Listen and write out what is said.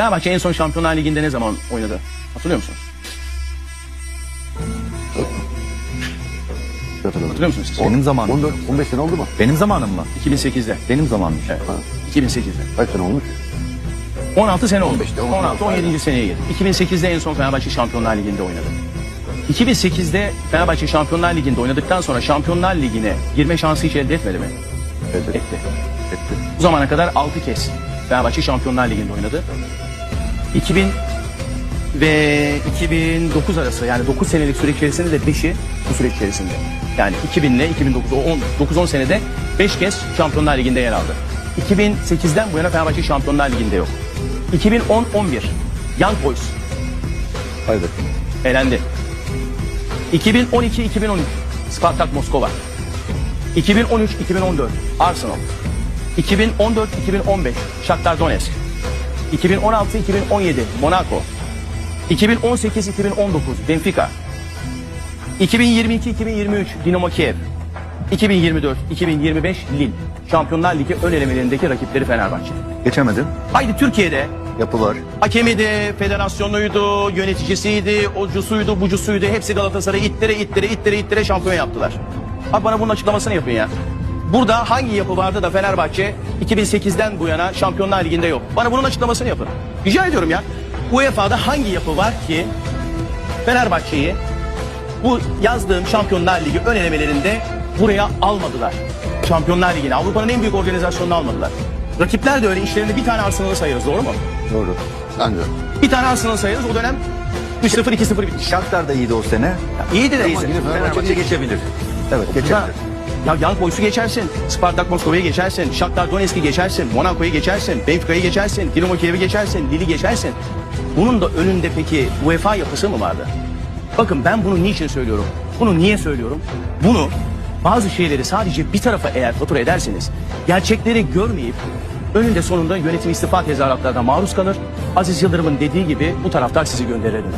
Fenerbahçe en son Şampiyonlar Ligi'nde ne zaman oynadı? Hatırlıyor musunuz? Hatırlıyor musunuz siz? Benim zamanım. 14, 15 sene oldu mu? Benim zamanım mı? 2008'de. Benim zamanım. Evet. Ha. 2008'de. Kaç sene olmuş? 16 sene oldu. 15'te, 16 17. seneye girdi. 2008'de en son Fenerbahçe Şampiyonlar Ligi'nde oynadı. 2008'de Fenerbahçe Şampiyonlar Ligi'nde oynadıktan sonra Şampiyonlar Ligi'ne girme şansı hiç elde etmedi mi? Evet. Etti. Bu zamana kadar 6 kez Fenerbahçe Şampiyonlar Ligi'nde oynadı. 2000 ve 2009 arası yani 9 senelik süre içerisinde de 5'i bu süre içerisinde. Yani 2000 ile 2009 o 10 9-10 senede 5 kez Şampiyonlar Ligi'nde yer aldı. 2008'den bu yana Fenerbahçe Şampiyonlar Ligi'nde yok. 2010-11 Young Boys Haydi. elendi. 2012-2013 Spartak Moskova. 2013-2014 Arsenal. 2014-2015 Shakhtar Donetsk. 2016-2017 Monaco. 2018-2019 Benfica. 2022-2023 Dinamo Kiev. 2024-2025 Lille. Şampiyonlar Ligi ön elemelerindeki rakipleri Fenerbahçe. Geçemedin. Haydi Türkiye'de Yapı var. Hakemiydi, federasyonuydu, yöneticisiydi, ocusuydu, bucusuydu. Hepsi Galatasaray'ı ittire ittire ittire ittire şampiyon yaptılar. Abi bana bunun açıklamasını yapın ya. Burada hangi yapı vardı da Fenerbahçe 2008'den bu yana Şampiyonlar Ligi'nde yok? Bana bunun açıklamasını yapın. Rica ediyorum ya. UEFA'da hangi yapı var ki Fenerbahçe'yi bu yazdığım Şampiyonlar Ligi ön elemelerinde buraya almadılar. Şampiyonlar Ligi'ne Avrupa'nın en büyük organizasyonunu almadılar. Rakipler de öyle işlerinde bir tane Arsenal'ı sayarız doğru mu? Doğru. Bence. Bir tane Arsenal sayarız o dönem 3-0 2-0 bitmiş. Shakhtar da iyiydi o sene. İyiydi de iyiydi. Fenerbahçe Fenerbahçe geçebilir. Evet Ya, geçebilir. Ya Young Boys'u geçersin, Spartak Moskova'yı geçersin, Shakhtar Donetsk'i geçersin, Monaco'yu geçersin, Benfica'yı geçersin, Dinamo Kiev'i geçersin, Lille'i geçersin. Bunun da önünde peki UEFA yapısı mı vardı? Bakın ben bunu niçin söylüyorum? Bunu niye söylüyorum? Bunu bazı şeyleri sadece bir tarafa eğer fatura ederseniz, gerçekleri görmeyip önünde sonunda yönetim istifa tezahüratlarına maruz kalır. Aziz Yıldırım'ın dediği gibi bu taraftar sizi gönderirler.